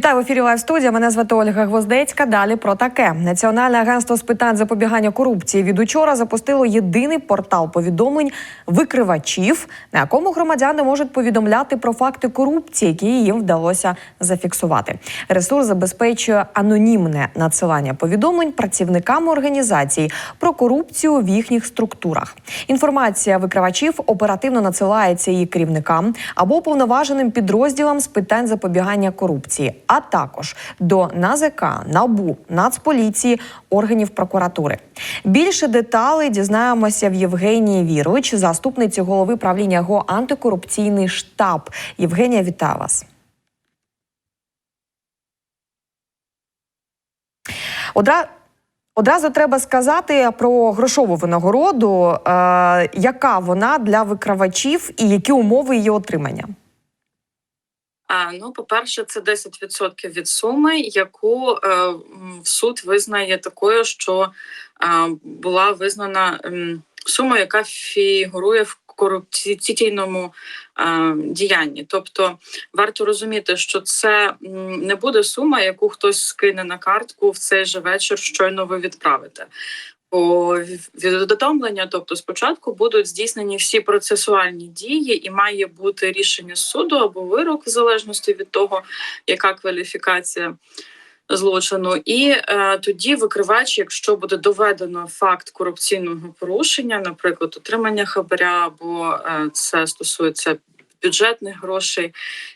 Вітаю в ефірі Лайв студія. Мене звати Ольга Гвоздецька. Далі про таке. Національне агентство з питань запобігання корупції від учора запустило єдиний портал повідомлень викривачів, на якому громадяни можуть повідомляти про факти корупції, які їм вдалося зафіксувати. Ресурс забезпечує анонімне надсилання повідомлень працівникам організацій про корупцію в їхніх структурах. Інформація викривачів оперативно надсилається її керівникам або уповноваженим підрозділам з питань запобігання корупції, а також до НАЗК, НАБУ, Нацполіції, органів прокуратури. Більше деталей дізнаємося в Євгенії Вірович, заступниці голови правління ГО антикорупційний штаб. Євгенія, вітаю вас. Одра... Одразу треба сказати про грошову винагороду, е, яка вона для викривачів і які умови її отримання. Ну, по-перше, це 10% від суми, яку е, м, суд визнає такою, що е, була визнана сума, яка фігурує в корупційному е, діянні. Тобто варто розуміти, що це не буде сума, яку хтось скине на картку в цей же вечір, щойно ви відправите. Відомлення, тобто спочатку будуть здійснені всі процесуальні дії, і має бути рішення суду або вирок, в залежності від того, яка кваліфікація злочину. І е, тоді викривач, якщо буде доведено факт корупційного порушення, наприклад, отримання хабаря, або е, це стосується бюджетних грошей,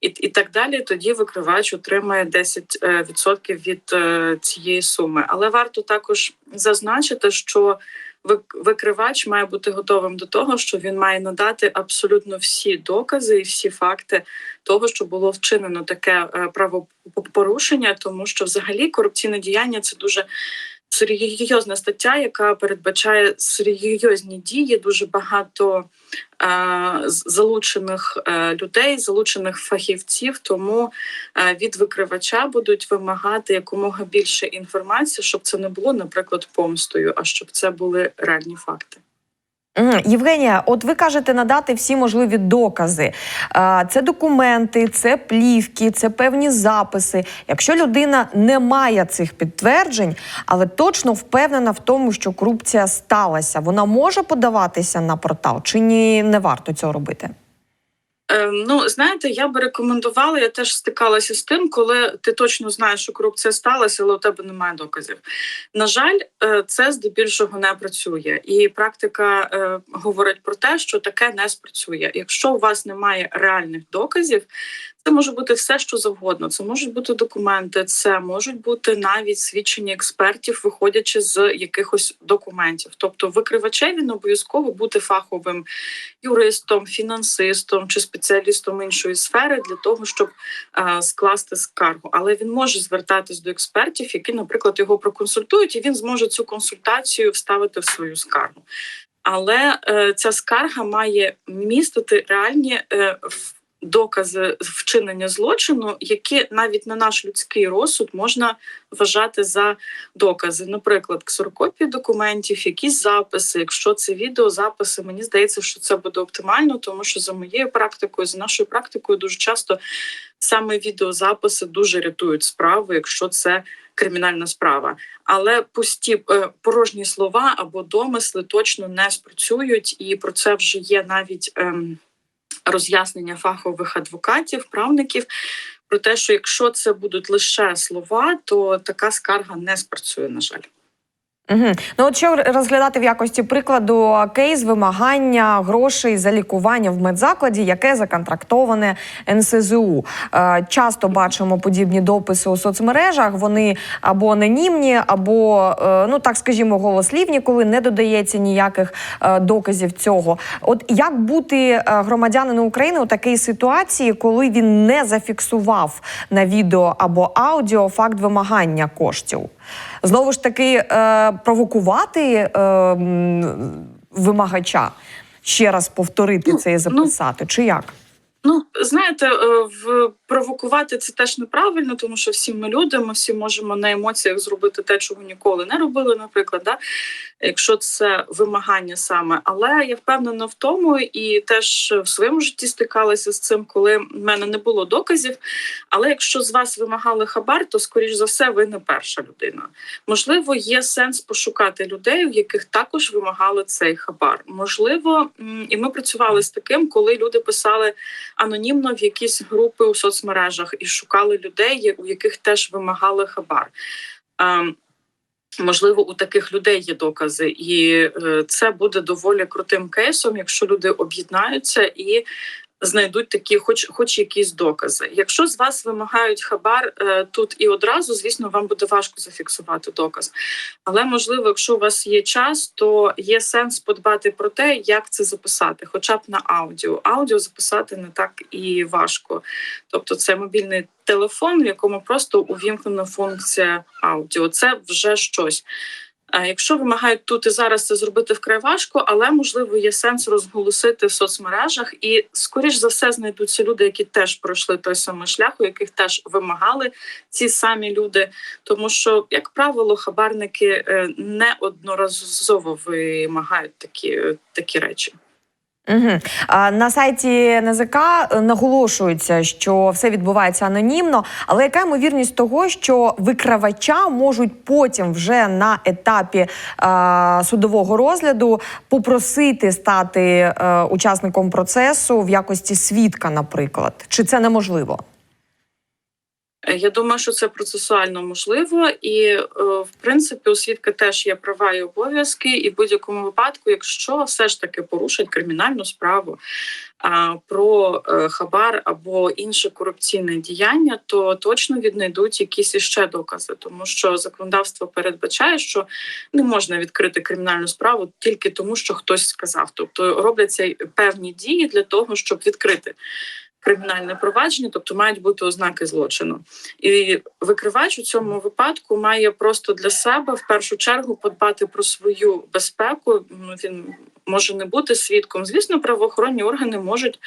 і, і так далі, тоді викривач отримає 10% від е, цієї суми. Але варто також зазначити, що вик- викривач має бути готовим до того, що він має надати абсолютно всі докази і всі факти того, що було вчинено таке е, правопорушення, тому що взагалі корупційне діяння це дуже серйозна стаття, яка передбачає серйозні дії, дуже багато е, залучених е, людей, залучених фахівців. Тому е, від викривача будуть вимагати якомога більше інформації, щоб це не було, наприклад, помстою, а щоб це були реальні факти. Євгенія, от ви кажете надати всі можливі докази. Це документи, це плівки, це певні записи. Якщо людина не має цих підтверджень, але точно впевнена в тому, що корупція сталася, вона може подаватися на портал чи ні, не варто цього робити? Е, ну, знаєте, я би рекомендувала, я теж стикалася з тим, коли ти точно знаєш, що корупція сталася, але у тебе немає доказів. На жаль, е, це здебільшого не працює, і практика е, говорить про те, що таке не спрацює. Якщо у вас немає реальних доказів, це може бути все, що завгодно. Це можуть бути документи, це можуть бути навіть свідчення експертів, виходячи з якихось документів. Тобто, викривачеві не обов'язково бути фаховим юристом, фінансистом чи спеціалістом іншої сфери для того, щоб е, скласти скаргу. Але він може звертатись до експертів, які, наприклад, його проконсультують, і він зможе цю консультацію вставити в свою скаргу. Але е, ця скарга має містити реальні е, докази вчинення злочину, які навіть на наш людський розсуд можна вважати за докази. Наприклад, ксерокопії документів, якісь записи. Якщо це відеозаписи, мені здається, що це буде оптимально, тому що за моєю практикою, за нашою практикою, дуже часто саме відеозаписи дуже рятують справу, якщо це кримінальна справа. Але пусті е, порожні слова або домисли точно не спрацюють, і про це вже є навіть. Ем, роз'яснення фахових адвокатів, правників про те, що якщо це будуть лише слова, то така скарга не спрацює, на жаль. Угу. Ну, от що розглядати в якості прикладу кейс вимагання грошей за лікування в медзакладі, яке законтрактоване НСЗУ. Е, часто бачимо подібні дописи у соцмережах. Вони або анонімні, або е, ну так скажімо, голослівні, коли не додається ніяких е, доказів цього. От як бути е, громадянину України у такій ситуації, коли він не зафіксував на відео або аудіо факт вимагання коштів? Знову ж таки, е, провокувати е, вимагача ще раз повторити Ну, це і записати, чи як? Ну, знаєте, е, в провокувати це теж неправильно, тому що всі ми люди, ми всі можемо на емоціях зробити те, чого ніколи не робили, наприклад, да? якщо це вимагання саме. Але я впевнена в тому, і теж в своєму житті стикалася з цим, коли в мене не було доказів. Але якщо з вас вимагали хабар, то скоріш за все ви не перша людина. Можливо, є сенс пошукати людей, у яких також вимагали цей хабар. Можливо, і ми працювали з таким, коли люди писали анонімно в якісь групи у соцмережах і шукали людей, у яких теж вимагали хабар. Ем, Можливо, у таких людей є докази, і е, це буде доволі крутим кейсом, якщо люди об'єднаються і знайдуть такі, хоч хоч якісь докази. Якщо з вас вимагають хабар е, тут і одразу, звісно, вам буде важко зафіксувати доказ. Але можливо, якщо у вас є час, то є сенс подбати про те, як це записати, хоча б на аудіо. Аудіо записати не так і важко. Тобто, це мобільний телефон, в якому просто увімкнена функція аудіо. Це вже щось. А якщо вимагають тут і зараз це зробити вкрай важко, але можливо є сенс розголосити в соцмережах, і скоріш за все знайдуться люди, які теж пройшли той самий шлях, у яких теж вимагали ці самі люди. Тому що, як правило, хабарники е, неодноразово вимагають такі, такі речі. Угу. На сайті НЗК наголошується, що все відбувається анонімно, але яка ймовірність того, що викривача можуть потім вже на етапі е судового розгляду попросити стати е учасником процесу в якості свідка, наприклад, чи це неможливо? Я думаю, що це процесуально можливо, і е, в принципі у свідка теж є права і обов'язки, і в будь-якому випадку, якщо все ж таки порушать кримінальну справу про е, хабар або інше корупційне діяння, то точно віднайдуть якісь іще докази, тому що законодавство передбачає, що не можна відкрити кримінальну справу тільки тому, що хтось сказав. Тобто робляться певні дії для того, щоб відкрити кримінальне провадження, тобто мають бути ознаки злочину. І викривач у цьому випадку має просто для себе в першу чергу подбати про свою безпеку. Ну, Він може не бути свідком. Звісно, правоохоронні органи можуть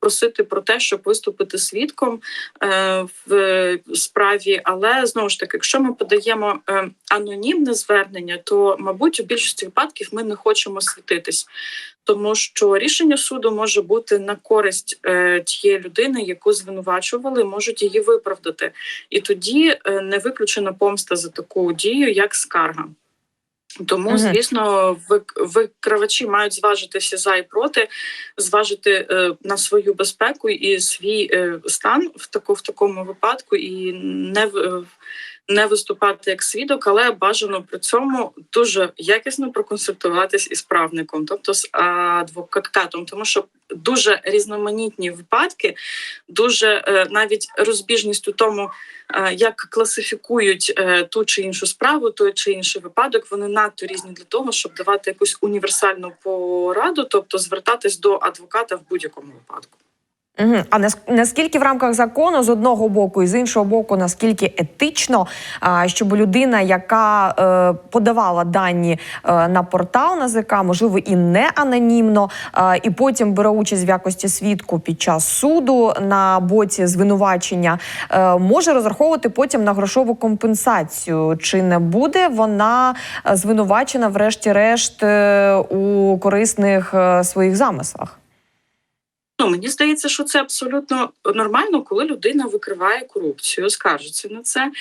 просити про те, щоб виступити свідком е, в справі. Але знову ж таки, якщо ми подаємо е, анонімне звернення, то мабуть у більшості випадків ми не хочемо світитись. Тому що рішення суду може бути на користь е, тієї людини, яку звинувачували, можуть її виправдати, і тоді е, не виключена помста за таку дію, як скарга. Тому, Мгм. звісно, вик- викривачі мають зважитися за і проти, зважити е, на свою безпеку і свій е, стан в таку в такому випадку, і не в- е, не виступати як свідок, але бажано при цьому дуже якісно проконсультуватись із правником, тобто з адвокатом, тому що дуже різноманітні випадки, дуже е, навіть розбіжність у тому, е, як класифікують е, ту чи іншу справу, той чи інший випадок, вони надто різні для того, щоб давати якусь універсальну пораду, тобто звертатись до адвоката в будь-якому випадку. Угу. А наскільки в рамках закону з одного боку і з іншого боку, наскільки етично, щоб людина, яка е, подавала дані е, на портал НАЗК, можливо, і не анонімно, е, і потім бере участь в якості свідку під час суду на боці звинувачення, може розраховувати потім на грошову компенсацію. Чи не буде вона звинувачена, врешті-решт, у корисних своїх замислах? Ну мені здається, що це абсолютно нормально, коли людина викриває корупцію, скаржиться на це.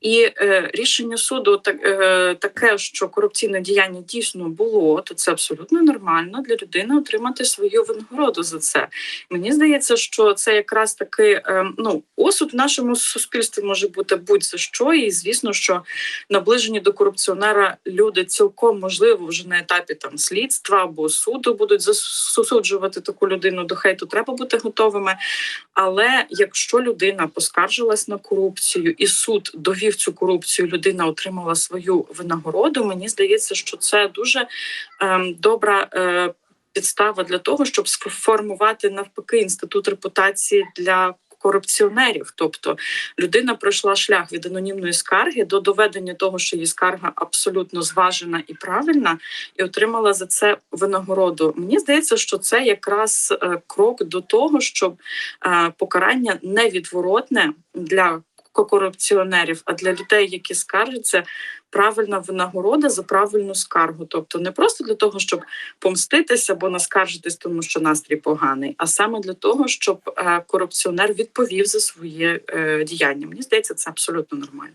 І е, рішення суду так, е, таке, що корупційне діяння дійсно було, то це абсолютно нормально для людини отримати свою винагороду за це. Мені здається, що це якраз таки е, ну осуд в нашому суспільстві може бути будь-за що, і звісно, що наближені до корупціонера люди цілком можливо вже на етапі там слідства або суду будуть засуджувати таку людину до хейту. Треба бути готовими. Але якщо людина поскаржилась на корупцію і суд довів цю корупцію, людина отримала свою винагороду. Мені здається, що це дуже ем, добра. Е, Підстава для того, щоб сформувати навпаки інститут репутації для корупціонерів. Тобто людина пройшла шлях від анонімної скарги до доведення того, що її скарга абсолютно зважена і правильна, і отримала за це винагороду. Мені здається, що це якраз е, крок до того, щоб е, покарання невідворотне для корупціонерів, а для людей, які скаржаться, правильна винагорода за правильну скаргу. Тобто не просто для того, щоб помститися або наскаржитись, тому що настрій поганий, а саме для того, щоб е, корупціонер відповів за своє е, діяння. Мені здається, це абсолютно нормально.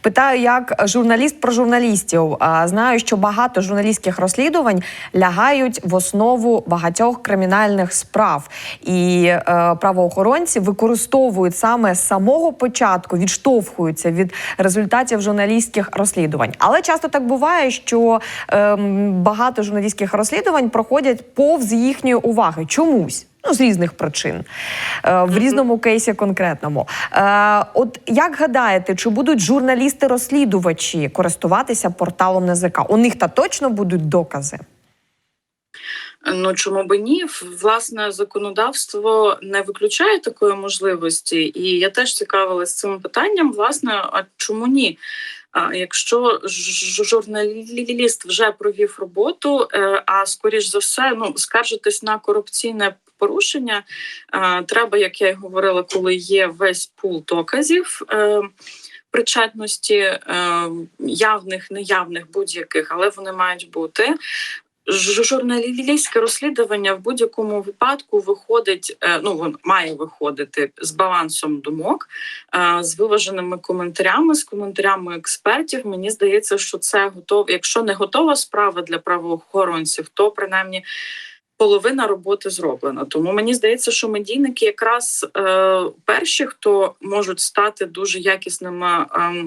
Питаю як журналіст про журналістів. Знаю, що багато журналістських розслідувань лягають в основу багатьох кримінальних справ, і е, правоохоронці використовують саме з самого початку, відштовхуються від результатів журналістських розслідувань. Але часто так буває, що е, багато журналістських розслідувань проходять повз їхньої уваги чомусь. Ну, з різних причин е, в різному кейсі конкретному. Е, От як гадаєте, чи будуть журналісти-розслідувачі користуватися порталом НЗК? У них та точно будуть докази? Ну чому би ні? Власне, законодавство не виключає такої можливості, і я теж цікавилася цим питанням. Власне, а чому ні? Якщо журналіст вже провів роботу, е, а скоріш за все, ну скаржитись на корупційне порушення, е, треба, як я й говорила, коли є весь пул доказів. Е, причетності явних, неявних будь-яких, але вони мають бути. Журналістське розслідування в будь-якому випадку виходить. Ну воно має виходити з балансом думок, з виваженими коментарями, з коментарями експертів. Мені здається, що це готово. Якщо не готова справа для правоохоронців, то принаймні. Половина роботи зроблена, тому мені здається, що медійники якраз е, перші, хто можуть стати дуже якісними е,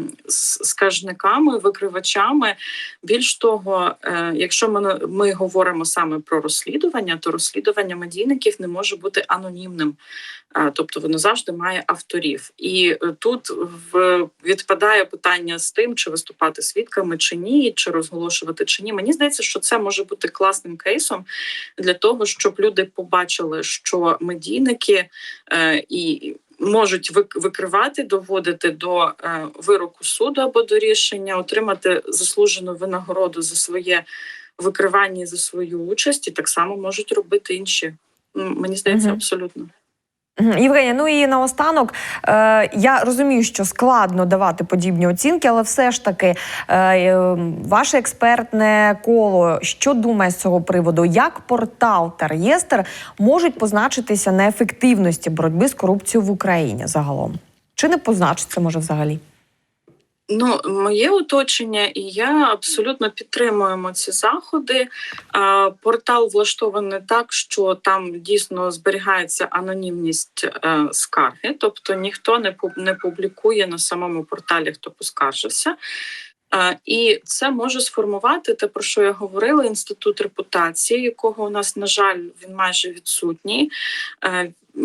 скажниками, викривачами. Більш того, е, якщо ми ми говоримо саме про розслідування, то розслідування медійників не може бути анонімним, е, тобто воно завжди має авторів. І е, тут в відпадає питання з тим, чи виступати свідками чи ні, чи розголошувати чи ні. Мені здається, що це може бути класним кейсом для того, щоб люди побачили, що медійники е, і можуть викривати, доводити до е, вироку суду або до рішення, отримати заслужену винагороду за своє викривання за свою участь, і так само можуть робити інші. Мені здається, абсолютно. Євгенія, ну і наостанок е, я розумію, що складно давати подібні оцінки, але все ж таки, е, ваше експертне коло, що думає з цього приводу, як портал та реєстр можуть позначитися на ефективності боротьби з корупцією в Україні загалом? Чи не позначиться може взагалі? Ну, моє оточення, і я абсолютно підтримуємо ці заходи. Портал влаштований так, що там дійсно зберігається анонімність е, скарги, тобто ніхто не публікує на самому порталі, хто поскаржився. І це може сформувати те, про що я говорила, інститут репутації, якого у нас, на жаль, він майже відсутній.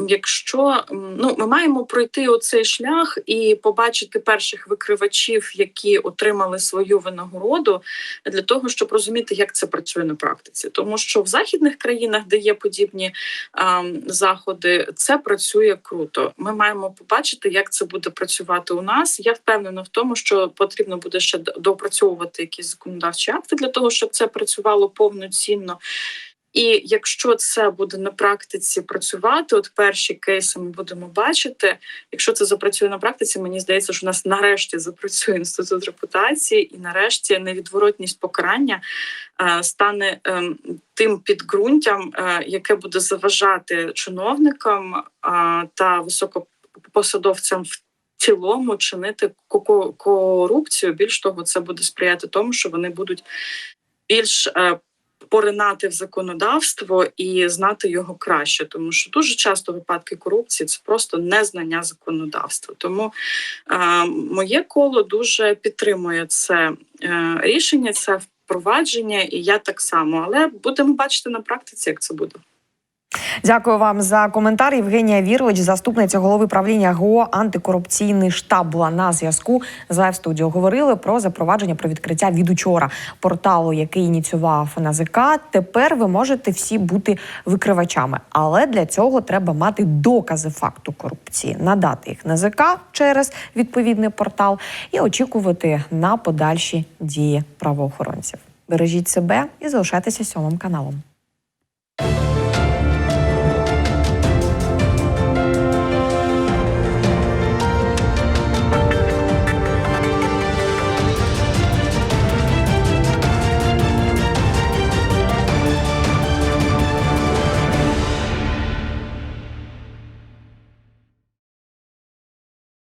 Якщо ну ми маємо пройти оцей шлях і побачити перших викривачів, які отримали свою винагороду, для того, щоб розуміти, як це працює на практиці, тому що в західних країнах, де є подібні а, заходи, це працює круто. Ми маємо побачити, як це буде працювати у нас. Я впевнена в тому, що потрібно буде ще допрацьовувати якісь законодавчі акти для того, щоб це працювало повноцінно. І якщо це буде на практиці працювати, от перші кейси ми будемо бачити. Якщо це запрацює на практиці, мені здається, що у нас нарешті запрацює інститут репутації, і нарешті невідворотність покарання е, стане е, тим підґрунтям, е, яке буде заважати чиновникам е, та високопосадовцям в. Цілому чинити корупцію. Більш того, це буде сприяти тому, що вони будуть більш поринати в законодавство і знати його краще, тому що дуже часто випадки корупції це просто незнання законодавства. Тому е, моє коло дуже підтримує це е, рішення, це впровадження, і я так само. Але будемо бачити на практиці, як це буде. Дякую вам за коментар. Євгенія Вірович, заступниця голови правління ГО антикорупційний штаб, була на зв'язку з Лайв Студіо. Говорили про запровадження про відкриття від учора порталу, який ініціював НАЗК. Тепер ви можете всі бути викривачами, але для цього треба мати докази факту корупції, надати їх НАЗК через відповідний портал і очікувати на подальші дії правоохоронців. Бережіть себе і залишайтеся сьомим каналом.